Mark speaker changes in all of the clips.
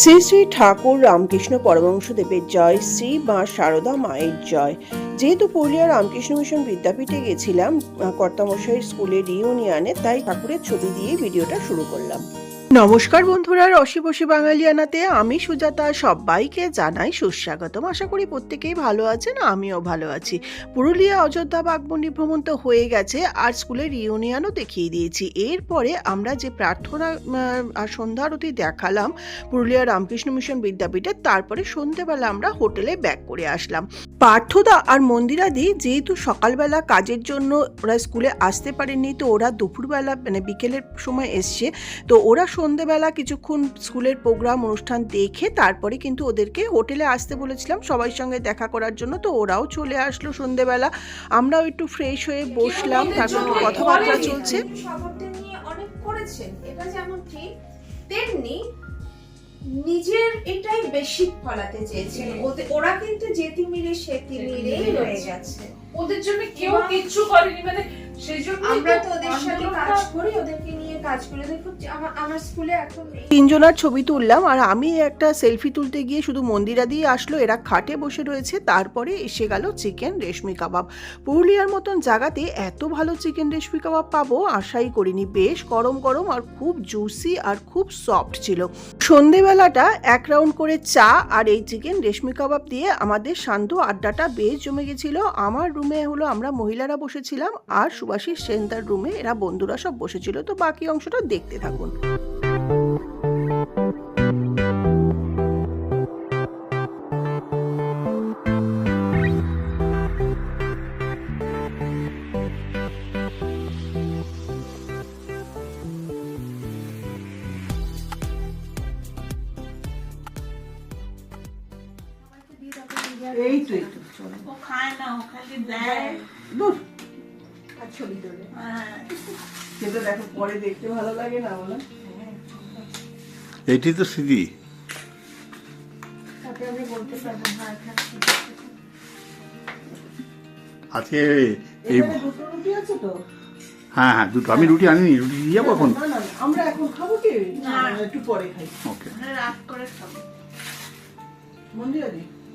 Speaker 1: শ্রী শ্রী ঠাকুর রামকৃষ্ণ পরমংশদেবের জয়, শ্রী মা শারদা মায়ের জয়। যেহেতু পুরুলিয়া রামকৃষ্ণ মিশন বিদ্যাপীঠে গেছিলাম কর্তামশাই স্কুলে রিউনিয়নে তাই ঠাকুরের ছবি দিয়ে ভিডিওটা শুরু করলাম। নমস্কার বন্ধুরা, রসি বসি বাঙালিয়ানাতে আমি সুজাতা, সবাইকে জানাই সুস্বাগতম। আশা করি প্রত্যেকেই ভালো আছেন, আমিও ভালো আছি। পুরুলিয়া, অযোধ্যা বাগমন্ডি ভ্রমণ তো হয়ে গেছে, আর স্কুলের রিউনিয়নও দেখিয়ে দিয়েছি। এরপরে আমরা যে প্রার্থনা আর সন্ধ্যা আরতি দেখালাম, পুরুলিয়া রামকৃষ্ণ মিশন বিদ্যাপীঠে তারপরে সন্ধেবেলা আমরা হোটেলে ব্যাক করে আসলাম। পার্থদা আর মন্দিরাদি যেহেতু সকালবেলা কাজের জন্য ওরা স্কুলে আসতে পারেননি, তো ওরা দুপুরবেলা মানে বিকেলের সময় এসছে, তো ওরা সন্ধেবেলা কিছুক্ষণ স্কুলের প্রোগ্রাম অনুষ্ঠান দেখে তারপরে কিন্তু ওদেরকে হোটেলে আসতে বলেছিলাম। সবার সঙ্গে দেখা করার জন্য তো ওরাও চলে আসলো সন্ধেবেলা। আমরাও একটু ফ্রেশ হয়ে বসলাম তারপর একটু কথাবার্তা চলছে।
Speaker 2: সামর্থ্য নিয়ে অনেক করেছেন? এটা যেমন ঠিক তেমনি নিজের এটাই বেশি ফলাতে চেয়েছেন। ওরা কিন্তু যেতি মিলে সেতি মিলেই রয়ে গেছে।
Speaker 3: ওদের জন্য কেউ কিচ্ছু করেনি মানে সেই জন্য
Speaker 2: আমরা তো ওদের সাথে কাজ করি ওদেরকে নিয়ে কাজ করি। দেখো আমার আমার স্কুলে এখন
Speaker 1: তিনজনার ছবি তুললাম আর আমি একটা সেলফি তুলতে গিয়ে শুধু মন্দিরা দিয়ে আসলো এরা খাটে বসে রয়েছে তারপরে এসে গেল চিকেন রেশমি কাবাব। পুরুলিয়ার মতন জায়গাতে এত ভালো চিকেন রেশমি কাবাব পাবো আশাই করিনি। বেশ গরম গরম আর খুব জুসি আর খুব সফট ছিল। সন্ধেবেলাটা এক রাউন্ড করে চা আর এই চিকেন রেশমি কাবাব দিয়ে আমাদের শান্ত আড্ডাটা বেশ জমে গেছিল। আমার রুমে হলো আমরা মহিলারা বসেছিলাম আর সুভাষিস সেন্টার রুমে এরা বন্ধুরা সব বসেছিল, তো বাকি অংশটা দেখতে থাকুন।
Speaker 3: হ্যাঁ।
Speaker 1: দেখো পরে দেখতে ভালো লাগে
Speaker 4: এটি তো স্মৃতি
Speaker 2: হ্যাঁ
Speaker 4: আজকে এই হ্যাঁ হ্যাঁ দুটো আমি রুটি আনিনি রুটি দিয়ে যাব এখন
Speaker 1: আমরা এখন খাব কি একটু পরে খাই
Speaker 4: ওকে
Speaker 3: রাত করে খাব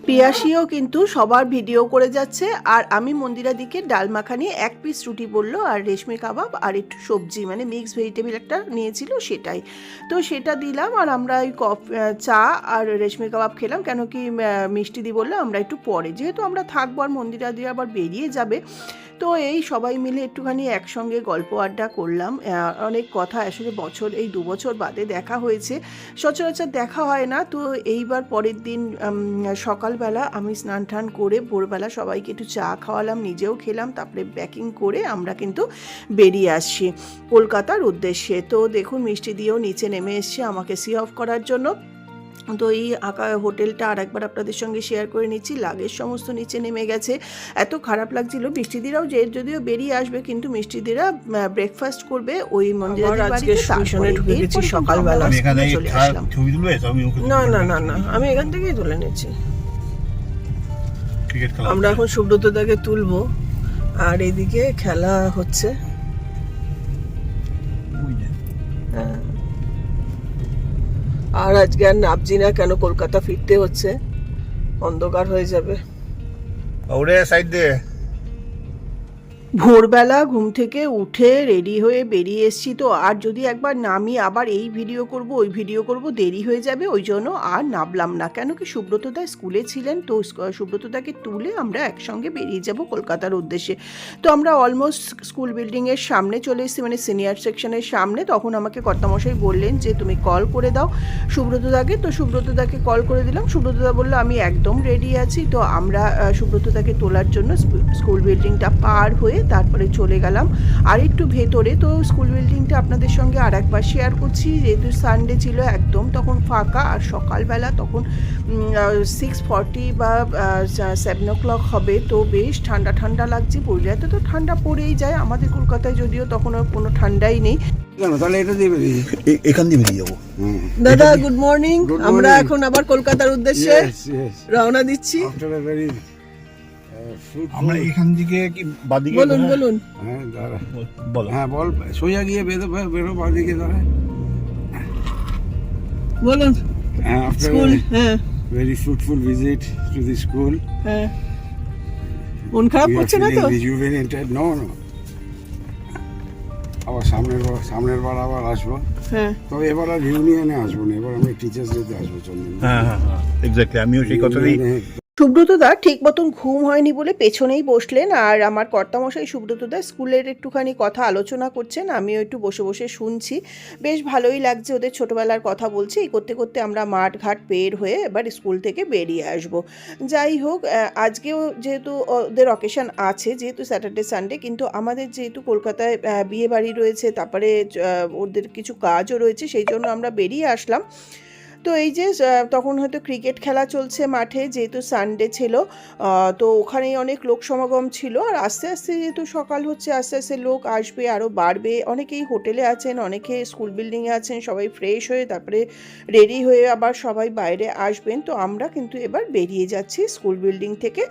Speaker 1: পিয়াসিও কিন্তু সবার ভিডিও করে যাচ্ছে, আর আমি মন্দিরা দিকে ডাল মাখানি, এক পিস রুটি বলল, আর রেশমি কাবাব, আর একটু সবজি মানে মিক্স ভেজিটেবিল একটা নিয়েছিল সেটাই। তো সেটা দিলাম, আর আমরা ওই কফ চা আর রেশমি কাবাব খেলাম, কেন কি মিষ্টি দি বলল, আমরা একটু পরে। যেহেতু আমরা থাকব আর মন্দিরা দিয়ে আবার বেরিয়ে যাবে তো এই সবাই মিলে একটুখানি একসঙ্গে গল্প আড্ডা করলাম। অনেক কথা আসলে বছর, এই দু বছর বাদে দেখা হয়েছে। সচরাচর দেখা হয় না। তো এইবার পরের দিন সকালবেলা আমি স্নান টান করে ভোরবেলা সবাইকে একটু চা খাওয়ালাম, নিজেও খেলাম, তারপরে ব্যাকিং করে আমরা কিন্তু বেরিয়ে আসছি কলকাতার উদ্দেশ্যে। তো দেখুন, মিষ্টি দিয়েও নিচে নেমে এসছে আমাকে সি অফ করার জন্য। তো এই আঁকা হোটেলটা আর একবার আপনাদের সঙ্গে শেয়ার করে নিচ্ছি। লাগেজ সমস্ত নিচে নেমে গেছে। এত খারাপ লাগছিল। মিষ্টিদিরাও যে যদিও বেরিয়ে আসবে কিন্তু মিষ্টিদিরা ব্রেকফাস্ট করবে ওই মন্দিরের বাড়িতে
Speaker 5: ঢুকে গেছি সকালবেলা।
Speaker 1: চলে আসলাম।
Speaker 5: না না না না আমি এখান থেকেই তুলে নিচ্ছি। আমরা এখন সুব্রতদাকে তুলবো। আর এদিকে খেলা হচ্ছে। আর আজকে আর নাবজি না, কেন কলকাতা ফিরতে হচ্ছে? অন্ধকার হয়ে যাবে।
Speaker 4: ওরে, সাইড দে
Speaker 1: ভোরবেলা ঘুম থেকে উঠে রেডি হয়ে বেরিয়ে এসেছি। তো আর যদি একবার নামি আবার এই ভিডিও করব, ওই ভিডিও করব, দেরি হয়ে যাবে, ওই জন্য আর নামলাম না। কেন কি সুব্রতদা স্কুলে ছিলেন, তো সুব্রতদাকে তুলে আমরা একসঙ্গে বেরিয়ে যাব কলকাতার উদ্দেশ্যে। তো আমরা অলমোস্ট স্কুল বিল্ডিংয়ের সামনে চলে এসেছি মানে সিনিয়র সেকশনের সামনে। তখন আমাকে কর্তামশাই বললেন যে, তুমি কল করে দাও সুব্রতদাকে। তো সুব্রতদাকে কল করে দিলাম। সুব্রতদা বলল, আমি একদম রেডি আছি। তো আমরা সুব্রতদাকে তোলার জন্য স্কুল বিল্ডিংটা পার হয়ে তারপরে চলে গেলাম। আর একটু ভেতরে তো স্কুল বিল্ডিংটা আপনাদের সঙ্গে আর একবার শেয়ার করছি। যেহেতু সানডে ছিল একদম তখন ফাঁকা আর সকালবেলা তখন সিক্স ফর্টি বা সেভেন ও ক্লক হবে তো বেশ ঠান্ডা ঠান্ডা লাগছে। পুরুলিয়াতে তো ঠান্ডা পড়েই যায় আমাদের কলকাতায় যদিও তখন আর কোনো ঠান্ডাই নেই।
Speaker 6: তাহলে এটা দিয়ে বেরিয়ে যাই।
Speaker 4: এ- এখান দিয়ে বেরিয়ে যাব।
Speaker 5: দাদা গুড মর্নিং আমরা এখন আবার কলকাতার উদ্দেশ্যে. রওনা দিচ্ছি।
Speaker 4: আমরা এখান থেকে কি বাদিকে
Speaker 5: বলুন বলুন।
Speaker 6: হ্যাঁ দাঁড়া।
Speaker 4: বলো
Speaker 6: হ্যাঁ বল সোজা গিয়ে বেরো বেরো বাদিকে
Speaker 5: বলুন।
Speaker 6: after
Speaker 5: স্কুল হ্যাঁ।
Speaker 6: Very fruitful visit to the school,
Speaker 5: হ্যাঁ। মন খারাপ করছে না তো.
Speaker 6: No, no. আবার সামনের বার সামনের বার আবার আসব।
Speaker 5: হ্যাঁ।
Speaker 6: তবে এবার আর ইউনিয়নে আসব না এবার আমরা টিচার্স ডেতে আসব চন্দন।
Speaker 4: হ্যাঁ হ্যাঁ হ্যাঁ। এক্স্যাক্টলি আমিও সেই
Speaker 6: Union-এ
Speaker 1: সুব্রতদা ঠিক মতন ঘুম হয়নি বলে পেছনেই বসলেন আর আমার কর্তামশাই সুব্রতদা স্কুলের একটুখানি কথা আলোচনা করছেন, আমিও একটু বসে বসে শুনছি। বেশ ভালোই লাগছে ওদের ছোটবেলার কথা বলছি, এই করতে করতে আমরা মাঠ ঘাট বের হয়ে এবার স্কুল থেকে বেরিয়ে আসব। যাই হোক আজকেও যেহেতু ওদের অকেশন আছে, যেহেতু স্যাটারডে, সানডে, কিন্তু আমাদের যেহেতু কলকাতায় বিয়ে বাড়ি রয়েছে, তারপরে ওদের কিছু কাজও রয়েছে, সেই জন্য আমরা বেরিয়ে আসলাম। তো এই যে তখন হয়তো ক্রিকেট খেলা চলছে মাঠে, যেহেতু সানডে ছিল তো ওখানেই অনেক লোক সমাগম ছিল, আর আস্তে আস্তে যেহেতু সকাল হচ্ছে, আস্তে আস্তে লোক আসবে আরও বাড়বে। অনেকেই হোটেলে আছেন, অনেকে স্কুল বিল্ডিংয়ে আছেন, সবাই ফ্রেশ হয়ে তারপরে রেডি হয়ে আবার সবাই বাইরে আসবেন। তো আমরা কিন্তু এবার বেরিয়ে যাচ্ছি স্কুল বিল্ডিং থেকে।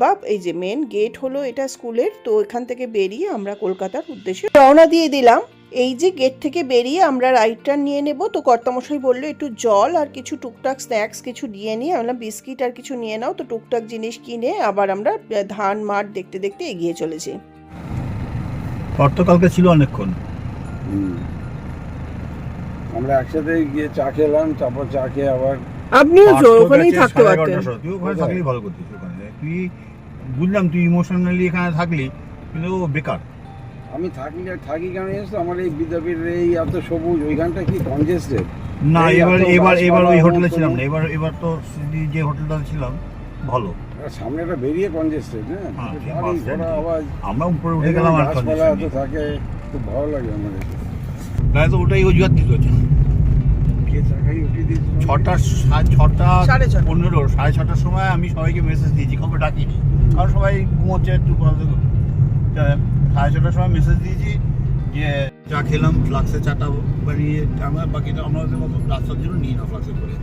Speaker 1: বা এই যে মেন গেট হলো এটা স্কুলের, তো এখান থেকে বেরিয়ে আমরা কলকাতার উদ্দেশ্যে রওনা দিয়ে দিলাম। এই যে গেট থেকে বেরিয়ে আমরা রাইট টার্ন নিয়ে নেব তো কর্তামশাই বলল একটু জল আর কিছু টুকটাক স্ন্যাক্স কিছু নিয়ে নিয়ে আমরা বিস্কিট আর কিছু নিয়ে নাও তো টুকটাক জিনিস কিনে আবার আমরা ধান মাঠ দেখতে দেখতে এগিয়ে চলেছি।
Speaker 4: গতকালকে ছিল অনেকক্ষণ।
Speaker 6: আমরা একসাথে গিয়ে চা খেলাম তারপর চা খেয়ে আবার
Speaker 5: আপনিও ওখানেই থাকতে পারতেন।
Speaker 4: তুই ওখানে? থাকলেই ভালো করতিস ওখানে। তুই বুঝলাম তুই ইমোশনালি এখানে থাকলি কিন্তু বেকার।
Speaker 6: আমি থাকি থাকি কেন তো? আমার এই বিদ্যাপীঠের এই এত সবুজ ওইখানটা কি কনজেস্টেড
Speaker 4: না এবার এবার এবার ওই হোটেলে ছিলাম না। এবার এবার তো সিডি যে হোটেলটা ছিলাম ভালো।
Speaker 6: সামনেটা বেরিয়ে কনজেস্টেড হ্যাঁ?
Speaker 4: হ্যাঁ,
Speaker 6: আওয়াজ।
Speaker 4: আমরা উপরে উঠে গেলাম আর
Speaker 6: গাছপালা
Speaker 4: নেই।
Speaker 6: থাকে খুব ভালো লাগে আমাদের
Speaker 4: গায়ে তো ওটাই অজুহাত দিত
Speaker 6: দিয়েছিল
Speaker 4: ছটা সাড়ে ছটা। পনেরো সাড়ে ছটার সময় আমি সবাইকে মেসেজ দিয়েছি খবর ডাকিনি কারণ সবাই ঘুমোচ্ছে একটু সাড়ে ছটার সময় মেসেজ দিয়েছি যে চা খেলাম ফ্লাক্সে চাটা বানিয়ে আমরা বাকিটা আমাদের মতো রাস্তার জন্য নিই না ফ্লাক্সে করে।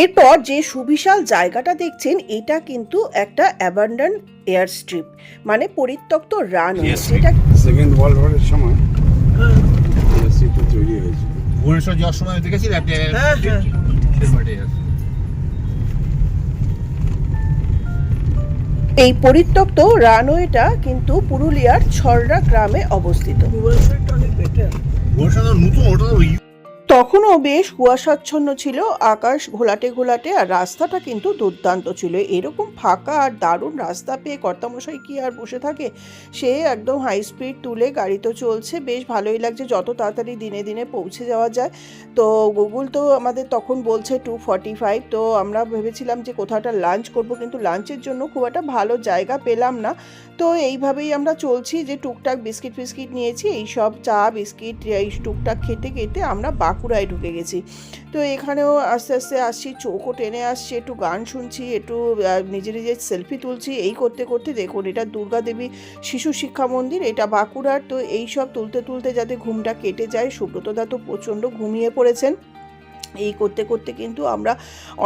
Speaker 1: এরপর যে সুবিশাল জায়গাটা দেখছেন এটা কিন্তু একটা অ্যাবান্ডান এয়ার স্ট্রিপ মানে পরিত্যক্ত রান যেটা
Speaker 6: সেকেন্ড ওয়ার্ল্ড ওয়ারের সময় ইন্ডাস্ট্রিটা তৈরি হয়েছিল।
Speaker 4: ভুবনেশ্বর যাওয়ার সময় দেখেছি একটা
Speaker 1: এই পরিত্যক্ত রানওয়েটা কিন্তু পুরুলিয়ার ছড়রা গ্রামে অবস্থিত। তখনও বেশ কুয়াশাচ্ছন্ন ছিল। আকাশ ঘোলাটে ঘোলাটে আর রাস্তাটা কিন্তু দুর্দান্ত ছিল। এরকম ফাঁকা আর দারুণ রাস্তা পেয়ে কর্তামশাই কি আর বসে থাকে? সে একদম হাই স্পিড তুলে গাড়ি তো চলছে। বেশ ভালোই লাগছে যত তাড়াতাড়ি দিনে দিনে পৌঁছে যাওয়া যায়। তো গুগল তো আমাদের তখন বলছে টু ফর্টি ফাইভ তো আমরা ভেবেছিলাম যে কোথাওটা লাঞ্চ করব কিন্তু লাঞ্চের জন্য খুব একটা ভালো জায়গা পেলাম না। তো এইভাবেই আমরা চলছি যে টুকটাক বিস্কিট ফিস্কিট নিয়েছি। এই সব চা, বিস্কিট, এই টুকটাক খেতে খেতে আমরা বাঁকুড়ায় ঢুকে গেছি। তো এখানেও আস্তে আস্তে আসছি চোখও টেনে আসছি একটু গান শুনছি একটু নিজে নিজে সেলফি তুলছি এই করতে করতে দেখুন এটা দুর্গা দেবী শিশু শিক্ষা মন্দির এটা বাঁকুড়ার তো এই সব তুলতে তুলতে যাতে ঘুমটা কেটে যায় সুব্রতদা তো প্রচণ্ড ঘুমিয়ে পড়েছেন। এই করতে করতে কিন্তু আমরা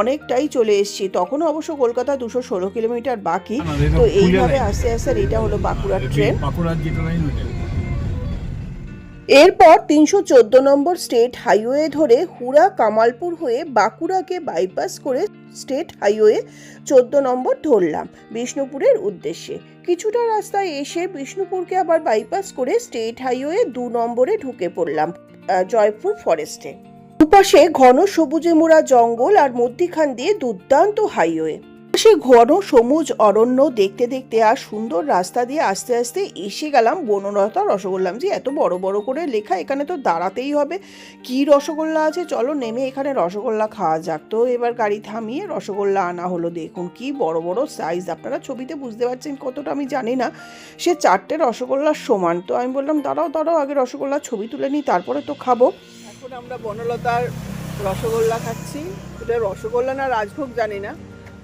Speaker 1: অনেকটাই চলে এসেছি। তখনও অবশ্য কলকাতা দুশো ষোলো কিলোমিটার বাকি। তো এইভাবে আস্তে আস্তে এটা হলো বাঁকুড়ার ট্রেন
Speaker 4: বাঁকুড়ার যেটা লাইন ওইটা
Speaker 1: এরপর তিনশো চোদ্দ নম্বর স্টেট হাইওয়ে ধরে হুড়া কামালপুর হয়ে বাঁকুড়াকে বাইপাস করে স্টেট হাইওয়ে চোদ্দ নম্বর ধরলাম বিষ্ণুপুরের উদ্দেশ্যে। কিছুটা রাস্তায় এসে বিষ্ণুপুরকে আবার বাইপাস করে স্টেট হাইওয়ে দু নম্বরে ঢুকে পড়লাম জয়পুর ফরেস্টে। দুপাশে ঘন সবুজে মোড়া জঙ্গল আর মধ্যিখান দিয়ে দুর্দান্ত হাইওয়ে। সে ঘন সবুজ অরণ্য দেখতে দেখতে আর সুন্দর রাস্তা দিয়ে আস্তে আস্তে এসে গেলাম বনলতা রসগোল্লাম যে এত বড় বড় করে লেখা, এখানে তো দাঁড়াতেই হবে। কি রসগোল্লা আছে? চলো নেমে এখানে রসগোল্লা খাওয়া যাক। তো এবার গাড়ি থামিয়ে রসগোল্লা আনা হলো। দেখুন কি বড় বড় সাইজ আপনারা ছবিতে বুঝতে পারছেন কতটা আমি জানি না। সে চারটে রসগোল্লার সমান। তো আমি বললাম, দাঁড়াও দাঁড়াও, আগে রসগোল্লার ছবি তুলে নিই, তারপরে তো খাব।
Speaker 5: এখন আমরা বনলতার রসগোল্লা খাচ্ছি। এটা রসগোল্লা না রাজভোগ জানি না।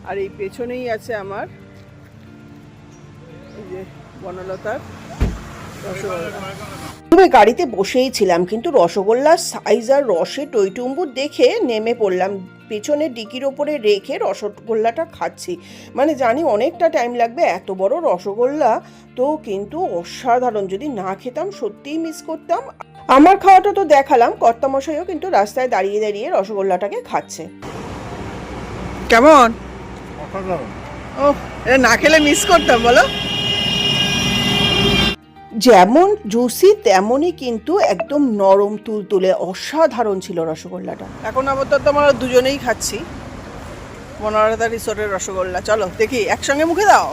Speaker 5: আর এই পেছনেই আছে আমার এই যে বনলতার রসগোল্লা।
Speaker 1: তবে গাড়িতে বসেই ছিলাম কিন্তু রসগোল্লার সাইজ আর রসে টইটুম্বুর দেখে নেমে পড়লাম। পেছনে ডিকির ওপরে রেখে রসগোল্লাটা খাচ্ছি। মানে জানি অনেকটা টাইম লাগবে এত বড় রসগোল্লা তো কিন্তু অসাধারণ। যদি না খেতাম সত্যিই মিস করতাম। আমার খাওয়াটা তো দেখালাম কর্তামশাইও কিন্তু রাস্তায় দাঁড়িয়ে দাঁড়িয়ে রসগোল্লাটাকে খাচ্ছে।
Speaker 5: কেমন? এটা না খেলে মিস করতাম, বলো।
Speaker 1: যেমন জুসি, তেমনই কিন্তু একদম নরম তুলতুলে অসাধারণ ছিল রসগোল্লাটা।
Speaker 5: এখন আপাতত আমরা দুজনেই খাচ্ছি। বনরাধা রিসোর্টের রসগোল্লা। চলো, দেখি, একসঙ্গে মুখে দাও।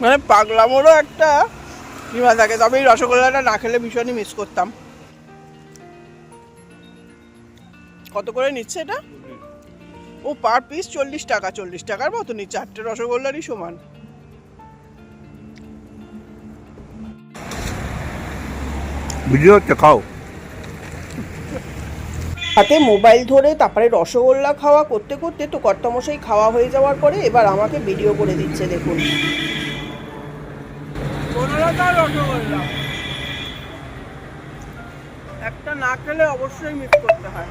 Speaker 5: মানে পাগলামোরও একটা সীমা থাকে। তবে এই রসগোল্লাটা না খেলে ভীষণই মিস করতাম। কত করে নিচ্ছে এটা? ও পার পিস চল্লিশ টাকা চল্লিশ টাকার মতো নিচ্ছে। চারটে রসগোল্লারই সমান।
Speaker 4: বুঝতে হচ্ছে খাও।
Speaker 1: হাতে মোবাইল ধরে তারপরে রসগোল্লা খাওয়া করতে করতে তো কর্তামশাই খাওয়া হয়ে যাওয়ার পরে এবার আমাকে ভিডিও করে দিচ্ছে দেখুন।
Speaker 5: একটা না খেলে অবশ্যই মিস করতে হয়।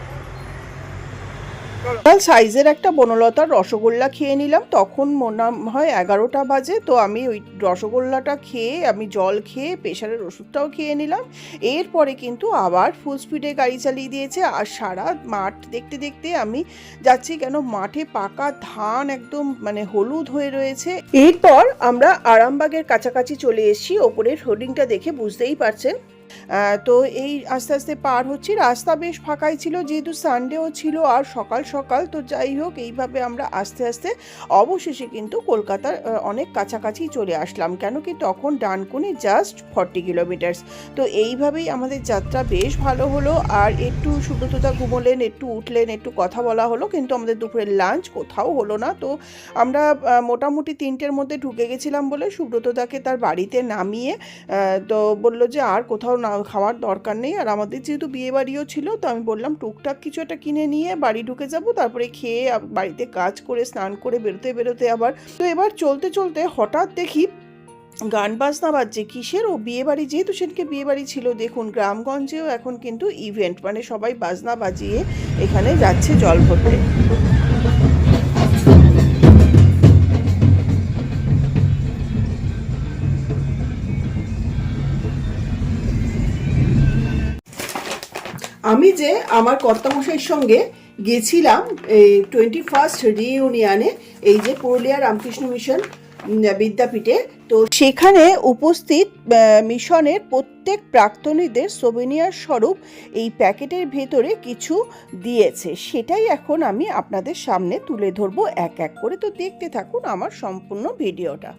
Speaker 1: সাইজের একটা বনলতার রসগোল্লা খেয়ে নিলাম, তখন মনে হয় এগারোটা বাজে, তো আমি ওই রসগোল্লাটা খেয়ে, আমি জল খেয়ে, প্রেশারের ওষুধটাও খেয়ে নিলাম। এরপরে কিন্তু আবার ফুল স্পিডে গাড়ি চালিয়ে দিয়েছে, আর সারা মাঠ দেখতে দেখতে আমি যাচ্ছি কেন, মাঠে পাকা ধান একদম মানে হলুদ হয়ে রয়েছে। এরপর আমরা আরামবাগের কাছাকাছি চলে এসেছি, ওপরের হোর্ডিংটা দেখে বুঝতেই পারছেন। তো এই আস্তে আস্তে পার হচ্ছি। রাস্তা বেশ ফাঁকাই ছিল, যেহেতু সানডেও ছিল আর সকাল সকাল, তো যাই হোক, এইভাবে আমরা আস্তে আস্তে অবশেষে কিন্তু কলকাতার অনেক কাছাকাছি চলে আসলাম। কেন কি তখন ডানকুনি জাস্ট ফর্টি কিলোমিটার্স তো এইভাবেই আমাদের যাত্রা বেশ ভালো হলো। আর একটু সুব্রততা ঘুমোলেন, একটু উঠলেন, একটু কথা বলা হলো, কিন্তু আমাদের দুপুরের লাঞ্চ কোথাও হলো না। তো আমরা মোটামুটি তিনটের মধ্যে ঢুকে গেছিলাম বলে সুব্রতদাকে তার বাড়িতে নামিয়ে তো বলল যে আর কোথাও না, খাওয়ার দরকার নেই। আর আমাদের যেহেতু বিয়ে বাড়িও ছিল, তো আমি বললাম, টুকটাক কিছু একটা কিনে নিয়ে বাড়ি ঢুকে যাব, তারপরে খেয়ে বাড়িতে কাজ করে, স্নান করে বেরোতে বেরোতে আবার তো এবার চলতে চলতে হঠাৎ দেখি গান বাজনা বাজছে কিসের? ও বিয়ে বাড়ি যেহেতু সেদিকে বিয়ে বাড়ি ছিল, দেখুন গ্রামগঞ্জেও এখন কিন্তু ইভেন্ট মানে সবাই বাজনা বাজিয়ে এখানে যাচ্ছে জল ভরতে। আমি যে আমার কর্তামশাইয়ের সঙ্গে গেছিলাম এই টোয়েন্টি ফার্স্ট রিইউনিয়নে এই যে পুরুলিয়া রামকৃষ্ণ মিশন বিদ্যাপীঠে, তো সেখানে উপস্থিত মিশনের প্রত্যেক প্রাক্তনীদের সোভেনিয়ার স্বরূপ এই প্যাকেটের ভেতরে কিছু দিয়েছে। সেটাই এখন আমি আপনাদের সামনে তুলে ধরবো এক এক করে। তো দেখতে থাকুন আমার সম্পূর্ণ ভিডিওটা।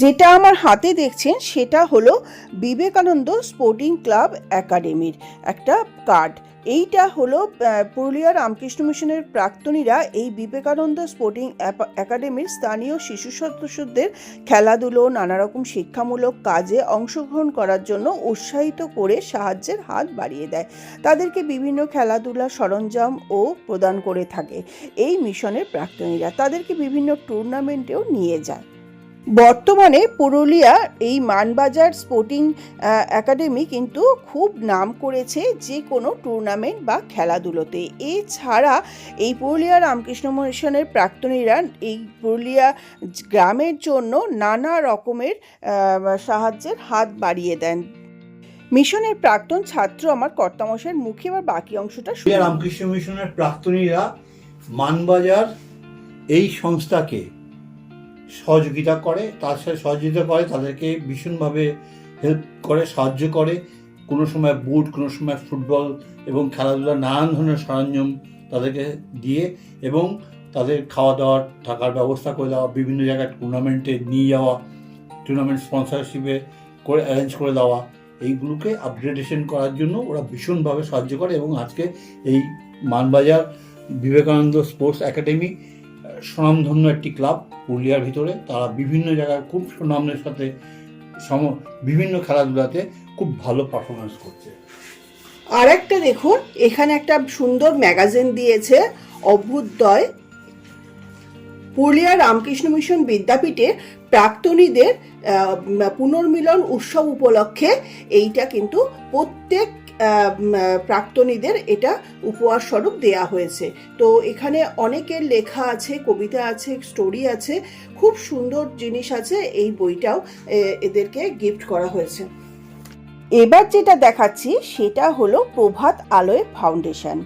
Speaker 1: যেটা আমার হাতে দেখছেন, সেটা হলো বিবেকানন্দ স্পোর্টিং ক্লাব একাডেমির একটা কার্ড। এইটা হলো পুরুলিয়া রামকৃষ্ণ মিশনের প্রাক্তনীরা এই বিবেকানন্দ স্পোর্টিং একাডেমির স্থানীয় শিশু সদস্যদের খেলাধুলো, নানারকম শিক্ষামূলক কাজে অংশগ্রহণ করার জন্য উৎসাহিত করে সাহায্যের হাত বাড়িয়ে দেয়। তাদেরকে বিভিন্ন খেলাধুলা সরঞ্জাম ও প্রদান করে থাকে এই মিশনের প্রাক্তনীরা। তাদেরকে বিভিন্ন টুর্নামেন্টেও নিয়ে যায়। বর্তমানে পুরুলিয়া এই মানবাজার স্পোর্টিং একাডেমি কিন্তু খুব নাম করেছে যে কোনো টুর্নামেন্ট বা খেলাধুলোতে। এছাড়া এই পুরুলিয়া রামকৃষ্ণ মিশনের প্রাক্তনীরা এই পুরুলিয়া গ্রামের জন্য নানা রকমের সাহায্যের হাত বাড়িয়ে দেন। মিশনের প্রাক্তন ছাত্র আমার কর্তামশের মুখে এবার বাকি অংশটা
Speaker 4: রামকৃষ্ণ মিশনের প্রাক্তনীরা মানবাজার এই সংস্থাকে সহযোগিতা করে, তার সাথে সহযোগিতা করে, তাদেরকে ভীষণভাবে হেল্প করে, সাহায্য করে। কোনো সময় বুট কোনো সময় ফুটবল এবং খেলাধুলার নানান ধরনের সরঞ্জাম তাদেরকে দিয়ে এবং তাদের খাওয়া দাওয়ার থাকার ব্যবস্থা করে দেওয়া, বিভিন্ন জায়গায় টুর্নামেন্টে নিয়ে যাওয়া টুর্নামেন্ট স্পন্সরশিপে করে অ্যারেঞ্জ করে দেওয়া। এইগুলোকে আপগ্রেডেশন করার জন্য ওরা ভীষণভাবে সাহায্য করে এবং আজকে এই Manbazar Vivekananda sports academy uh, স্বনামধন্য একটি ক্লাব পুরুলিয়ার ভিতরে। তারা বিভিন্ন জায়গায় খুব সুনামের সাথে সম বিভিন্ন খেলাধুলাতে খুব ভালো পারফরমেন্স করছে।
Speaker 1: আর একটা দেখুন এখানে একটা সুন্দর ম্যাগাজিন দিয়েছে অভ্যুদয় পুরুলিয়া রামকৃষ্ণ মিশন বিদ্যাপীঠের প্রাক্তনীদের পুনর্মিলন উৎসব উপলক্ষে এইটা কিন্তু প্রত্যেক প্রাক্তনীদের এটা উপহার স্বরূপ দেয়া হয়েছে। তো এখানে অনেকের লেখা আছে, কবিতা আছে, স্টোরি আছে, খুব সুন্দর জিনিস আছে, এই বইটাও এদেরকে গিফট করা হয়েছে। এবার যেটা দেখাচ্ছি, সেটা হলো প্রভাত আলোয় ফাউন্ডেশন।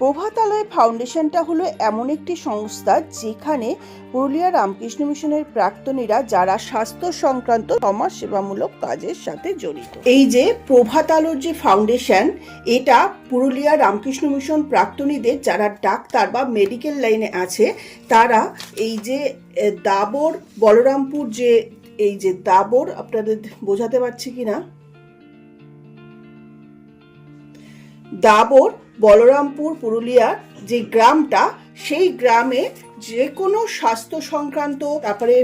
Speaker 1: প্রভাত আলোয় ফাউন্ডেশনটা হলো এমন একটি সংস্থা যেখানে পুরুলিয়া রামকৃষ্ণ মিশনের প্রাক্তনীরা যারা স্বাস্থ্য সংক্রান্ত সমাজ সেবামূলক কাজের সাথে জড়িত। এই যে প্রভাত আলোর যে ফাউন্ডেশন, এটা পুরুলিয়া রামকৃষ্ণ মিশন প্রাক্তনীদের যারা ডাক্তার বা মেডিকেল লাইনে আছে, তারা এই যে দাবর, বলরামপুর যে, এই যে দাবর, আপনাদের বোঝাতে পারছি কি না দাবর বলরামপুর পুরুলিয়ার যে গ্রামটা, সেই গ্রামে যে কোনো স্বাস্থ্য সংক্রান্ত তারপরে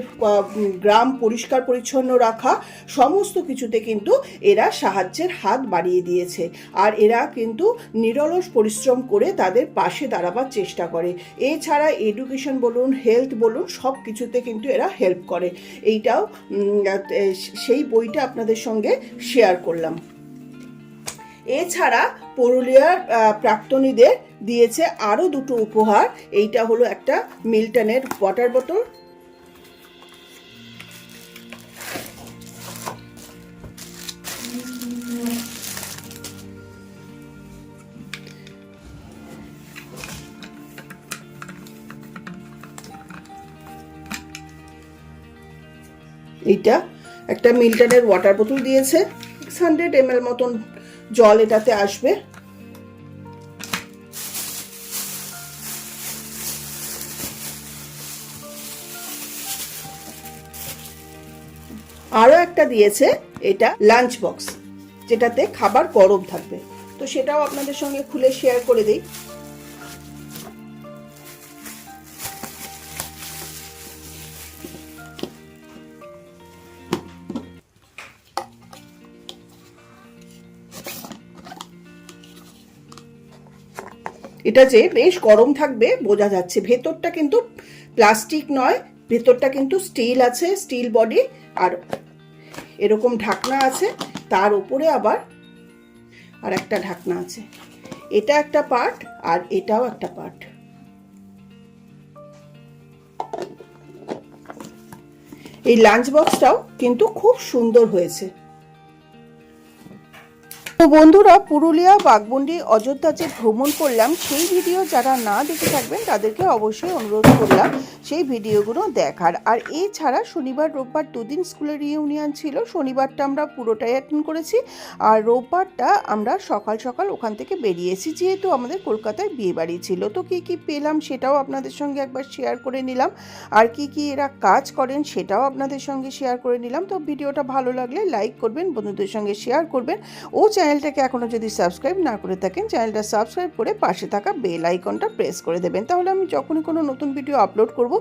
Speaker 1: গ্রাম পরিষ্কার পরিচ্ছন্ন রাখা, সমস্ত কিছুতে কিন্তু এরা সাহায্যের হাত বাড়িয়ে দিয়েছে। আর এরা কিন্তু নিরলস পরিশ্রম করে তাদের পাশে দাঁড়াবার চেষ্টা করে। এছাড়া এডুকেশন বলুন, হেলথ বলুন, সব কিছুতে কিন্তু এরা হেল্প করে। এইটাও সেই বইটা আপনাদের সঙ্গে শেয়ার করলাম। এছাড়া পুরুলিয়ার প্রাক্তনীদের দিয়েছে আরও দুটো উপহার। এইটা হলো একটা মিল্টনের ওয়াটার বোতল এইটা একটা মিল্টনের ওয়াটার বোতল দিয়েছে। সিক্স হান্ড্রেড এম এল মতন জল এটাতে আসবে। আরও একটা দিয়েছে এটা লাঞ্চ বক্স যেটাতে খাবার গরম থাকবে। তো সেটাও আপনাদের সঙ্গে খুলে শেয়ার করে দিই। এটা যে বেশ গরম থাকবে, বোঝা যাচ্ছে। ভেতরটা কিন্তু প্লাস্টিক নয়, ভেতরটা কিন্তু স্টিল আছে, স্টিল বডি, আর এরকম ঢাকনা আছে, তার উপরে আবার আর একটা ঢাকনা আছে। এটা একটা পার্ট, আর এটাও একটা পার্ট। এই লাঞ্চ বক্সটাও কিন্তু খুব সুন্দর হয়েছে। তো বন্ধুরা, পুরুলিয়া বাগবন্ডি অযোধ্যা যে ভ্রমণ করলাম, সেই ভিডিও যারা না দেখে থাকবেন, তাদেরকে অবশ্যই অনুরোধ করলাম সেই ভিডিওগুলো দেখার। আর এছাড়া শনিবার, রোববার দুদিন স্কুলের ইউনিয়ন ছিল, শনিবারটা আমরা পুরোটাই অ্যাটেন্ড করেছি। আর রোববারটা আমরা সকাল সকাল ওখান থেকে বেরিয়েছি যেহেতু আমাদের কলকাতায় বিয়ে বাড়ি ছিল। তো কী কী পেলাম সেটাও আপনাদের সঙ্গে একবার শেয়ার করে নিলাম। আর কি কি এরা কাজ করেন সেটাও আপনাদের সঙ্গে শেয়ার করে নিলাম। তো ভিডিওটা ভালো লাগলে লাইক করবেন, বন্ধুদের সঙ্গে শেয়ার করবেন। ও চ্যানেলটাকে এখনও যদি সাবস্ক্রাইব না করে থাকেন, চ্যানেলটা সাবস্ক্রাইব করে পাশে থাকা বেল আইকনটা প্রেস করে দেবেন। তাহলে আমি যখনই কোনো নতুন ভিডিও আপলোড করব,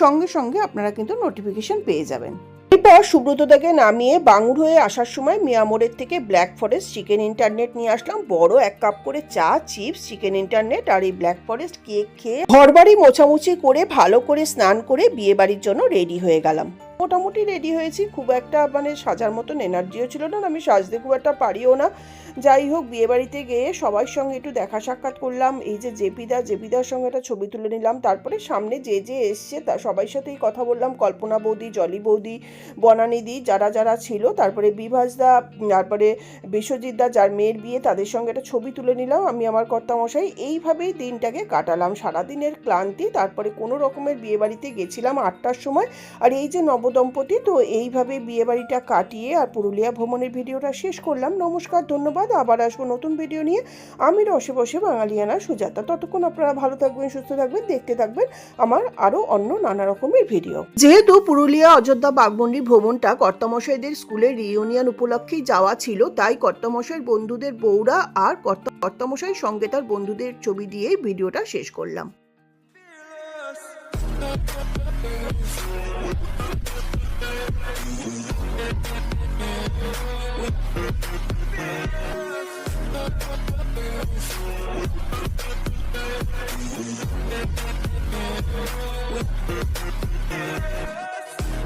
Speaker 1: সঙ্গে সঙ্গে আপনারা কিন্তু নোটিফিকেশন পেয়ে যাবেন। এরপর সুব্রতদাকে নামিয়ে বাঙুর হয়ে আসার সময় মিয়ামোড়ের থেকে ব্ল্যাক ফরেস্ট চিকেন ইন্টারনেট নিয়ে আসলাম। বড় এক কাপ করে চা, চিপস, চিকেন ইন্টারনেট আর এই ব্ল্যাক ফরেস্ট কেক খেয়ে ঘরবাড়ি মোছামুছি করে, ভালো করে স্নান করে বিয়ে বাড়ির জন্য রেডি হয়ে গেলাম। মোটামুটি রেডি হয়েছি। খুব একটা মানে সাজার মতন এনার্জিও ছিল না। আমি সাজতে খুব একটা পারিও না। যাই হোক বিয়েবাড়িতে গিয়ে সবার সঙ্গে একটু দেখা সাক্ষাৎ করলাম। এই যে জেপিদা, জেপিদার সঙ্গে একটা ছবি তুলে নিলাম। তারপরে সামনে যে যে এসছে, তা সবাই সাথেই কথা বললাম। কল্পনা বৌদি, জলি বৌদি বনানিদি যারা যারা ছিল। তারপরে বিভাসদা তারপরে বিশ্বজিৎদা যার মেয়ের বিয়ে, তাদের সঙ্গে একটা ছবি তুলে নিলাম। আমি আমার কর্তামশাই এইভাবেই দিনটাকে কাটালাম। সারাদিনের ক্লান্তি, তারপরে কোনো রকমের বিয়েবাড়িতে গেছিলাম আটটার সময়। আর এই যে নবদম্পতি তো এইভাবে বিয়ে বাড়িটা কাটিয়ে আর পুরুলিয়া ভ্রমণের ভিডিওটা শেষ করলাম। নমস্কার, ধন্যবাদ। আবার আসব নতুন ভিডিও নিয়ে। আমি রসে বসে বাঙালিয়ানা সুজাতা। ততক্ষণ আপনারা ভালো থাকবেন, সুস্থ থাকবেন, দেখতে থাকবেন আমার আরও অন্য নানা রকমের ভিডিও। যেহেতু পুরুলিয়া, অযোধ্যা বাগমন্ডি ভ্রমণটা কর্তামশাইদের স্কুলের রিউনিয়ন উপলক্ষেই যাওয়া ছিল, তাই কর্তামশাইয়ের বন্ধুদের বউরা আর কর্তা কর্তামশাই সঙ্গে তার বন্ধুদের ছবি দিয়েই ভিডিওটা শেষ করলাম।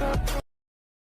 Speaker 7: Thank